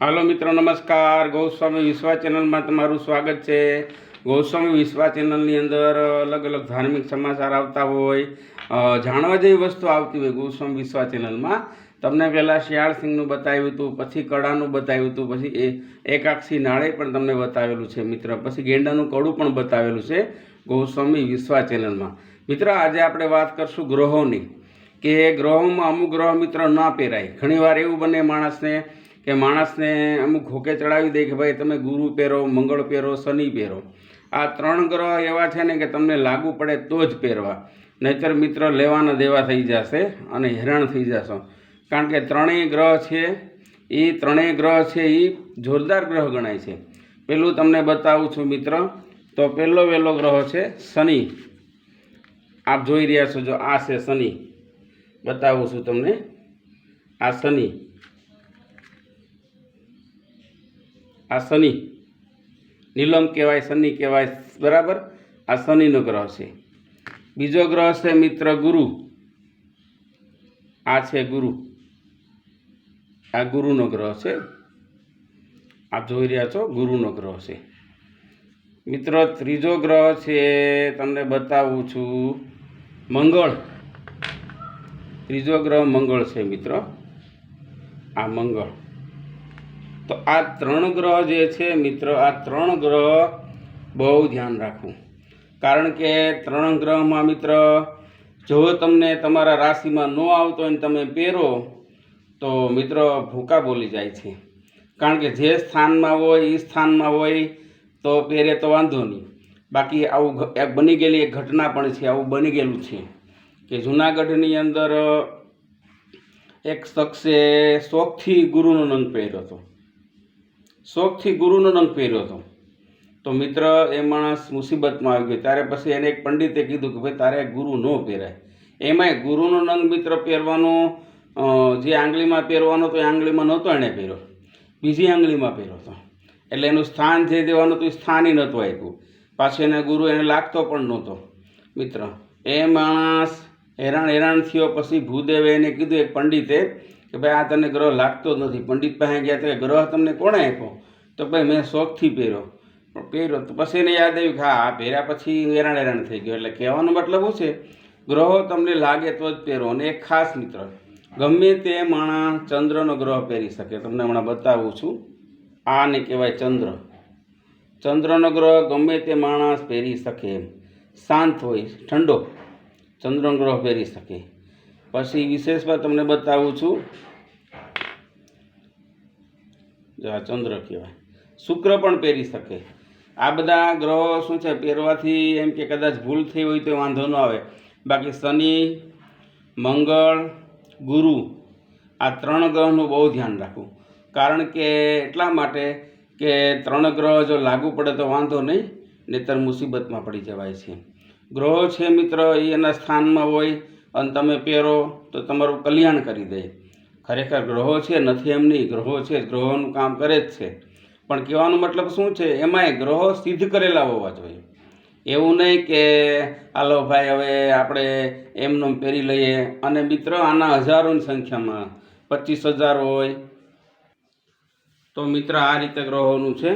હાલો મિત્રો, નમસ્કાર. ગૌસ્વામી વિશ્વા ચેનલમાં તમારું સ્વાગત છે. ગૌસ્વામી વિશ્વા ચેનલની અંદર અલગ અલગ ધાર્મિક સમાચાર આવતા હોય જાણવા જેવી વસ્તુ આવતી હોય ગૌસ્વામી વિશ્વા ચેનલમાં. તમને પહેલાં શિયાળસિંહનું બતાવ્યું હતું, પછી કળાનું બતાવ્યું હતું, પછી એ એકાક્ષી નાળે પણ તમને બતાવેલું છે મિત્ર, પછી ગેંડાનું કડું પણ બતાવેલું છે ગૌસ્વામી વિશ્વા ચેનલમાં. મિત્ર, આજે આપણે વાત કરશું ગ્રહોની, કે ગ્રહોમાં અમુક ગ્રહ મિત્ર ના પહેરાય. ઘણીવાર એવું બને માણસને કે માણસને અમુક હોકે ચડાવી દે કે ભાઈ તમે ગુરુ પહેરો, મંગળ પહેરો, શનિ પહેરો. આ ત્રણ ગ્રહ એવા છે ને કે તમને લાગુ પડે તો જ પહેરવા. નહીતર મિત્ર લેવાના દેવા થઈ જશે અને હેરાન થઈ જશો. કારણ કે ત્રણેય ગ્રહ છે એ ત્રણેય ગ્રહ છે એ જોરદાર ગ્રહ ગણાય છે. પેલું તમને બતાવું છું મિત્ર, તો પહેલો વહેલો ગ્રહ છે શનિ. આપ જોઈ રહ્યા છો જો આ છે શનિ. બતાવું છું તમને, આ શનિ. આ શનિ. નીલમ કહેવાય, શનિ કહેવાય, બરાબર? આ શનિનો ગ્રહ છે. બીજો ગ્રહ છે મિત્ર ગુરુ. આ છે ગુરુ. આ ગુરુનો ગ્રહ છે. આપ જોઈ રહ્યા છો, ગુરુનો ગ્રહ છે. મિત્રો, ત્રીજો ગ્રહ છે, તમને બતાવું છું, મંગળ. ત્રીજો ગ્રહ મંગળ છે મિત્રો. આ મંગળ. તો આ ત્રણ ગ્રહ જે છે, મિત્ર, આ ત્રણ ગ્રહ બહુ ધ્યાન રાખવું. કારણ કે ત્રણ ગ્રહમાં, મિત્ર, જો તમને તમારા રાશિમાં ન આવતો અને તમે પહેરો, તો મિત્રો ભૂકા બોલી જાય છે. કારણ કે જે સ્થાનમાં હોય એ સ્થાનમાં હોય, તો પહેરે તો વાંધો નહીં. બાકી આવું બની ગયેલી એક ઘટના પણ છે, આવું બની ગયેલું છે કે જુનાગઢની અંદર એક શખ્સે શોખથી ગુરુનો નંગ પહેર્યો હતો. શોખથી ગુરુનો રંગ પહેર્યો હતો. તો મિત્ર એ માણસ મુસીબતમાં આવી ગયો. ત્યારે પછી એને એક પંડિતે કીધું કે ભાઈ, તારે ગુરુ ન પહેરાય. એમાંય ગુરુનો નંગ મિત્ર પહેરવાનો જે આંગળીમાં પહેરવાનો તો એ આંગળીમાં નહોતો એણે પહેર્યો. બીજી આંગળીમાં પહેર્યો હતો. એટલે એનું સ્થાન જે દેવાનું હતું એ સ્થાન એ નહોતું આપ્યું. પાછું એને ગુરુ એને લાગતો પણ નહોતો. મિત્ર, એ માણસ હેરાન હેરાન થયો. પછી ભૂદેવે એને કીધું, એક પંડિતે કે ભાઈ આ તને ગ્રહ લાગતો નથી. પંડિત પાસે ગયા તો ગ્રહ તમને કોણે આપ્યો? તો ભાઈ મેં શોખથી પહેર્યો. પણ પહેર્યો તો પછી એને યાદ આવ્યું કે હા, આ પહેર્યા પછી હેરાન હેરાન થઈ ગયો. એટલે કહેવાનો મતલબ શું છે? ગ્રહો તમને લાગે તો જ પહેરો. અને એક ખાસ મિત્ર, ગમે તે માણસ ચંદ્રનો ગ્રહ પહેરી શકે. તમને હમણાં બતાવું છું. આને કહેવાય ચંદ્ર. ચંદ્રનો ગ્રહ ગમે તે માણસ પહેરી શકે. એમ શાંત હોય, ઠંડો ચંદ્રનો ગ્રહ પહેરી શકે. પછી વિશેષમાં તમને બતાવું છું. આ ચંદ્ર કહેવાય. શુક્ર પણ પહેરી શકે. આ બધા ગ્રહો શું છે, પહેરવાથી એમ કે કદાચ ભૂલ થઈ હોય તો વાંધો ન આવે. બાકી શનિ, મંગળ, ગુરુ, આ ત્રણ ગ્રહનું બહુ ધ્યાન રાખવું. કારણ કે એટલા માટે કે ત્રણ ગ્રહ જો લાગુ પડે તો વાંધો નહીં, નહીતર મુસીબતમાં પડી જવાય છે. ગ્રહો છે મિત્ર, એ એના સ્થાનમાં હોય અને તમે પહેરો તો તમારું કલ્યાણ કરી દે. ખરેખર ગ્રહો છે, નથી એમ નહીં. ગ્રહો છે, ગ્રહોનું કામ કરે જ છે. પણ કહેવાનો મતલબ શું છે? એમાંય ગ્રહો સિદ્ધ કરેલા હોવા જોઈએ. એવું નહીં કે, હાલો ભાઈ, હવે આપણે એમનું પહેરી લઈએ. અને મિત્ર, આના હજારોની સંખ્યામાં પચીસ હજાર હોય. તો મિત્ર, આ રીતે ગ્રહોનું છે.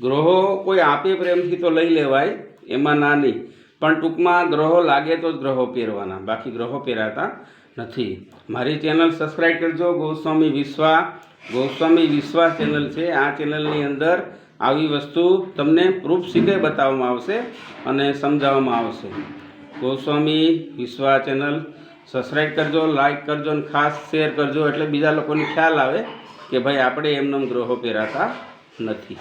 ગ્રહો કોઈ આપે પ્રેમથી તો લઈ લેવાય, એમાં ના નહીં. પણ ટૂંકમાં ગ્રહો લાગે તો જ ગ્રહો પહેરવાના. બાકી ગ્રહો પહેરાતા નથી. મારી ચેનલ સબસ્ક્રાઈબ કરજો. ગૌસ્વામી વિશ્વા ગૌસ્વામી વિશ્વાસ ચેનલ છે. આ ચેનલની અંદર આવી વસ્તુ તમને પ્રૂફ સીધે બતાવવામાં આવશે અને સમજાવવામાં આવશે. ગોસ્વામી વિશ્વા ચેનલ સબસ્ક્રાઈબ કરજો લાઈક કરજો અને ખાસ શેર કરજો એટલે બીજા લોકોને ખ્યાલ આવે કે ભાઈ આપણે એમનો ગ્રહો પહેરાતા નથી.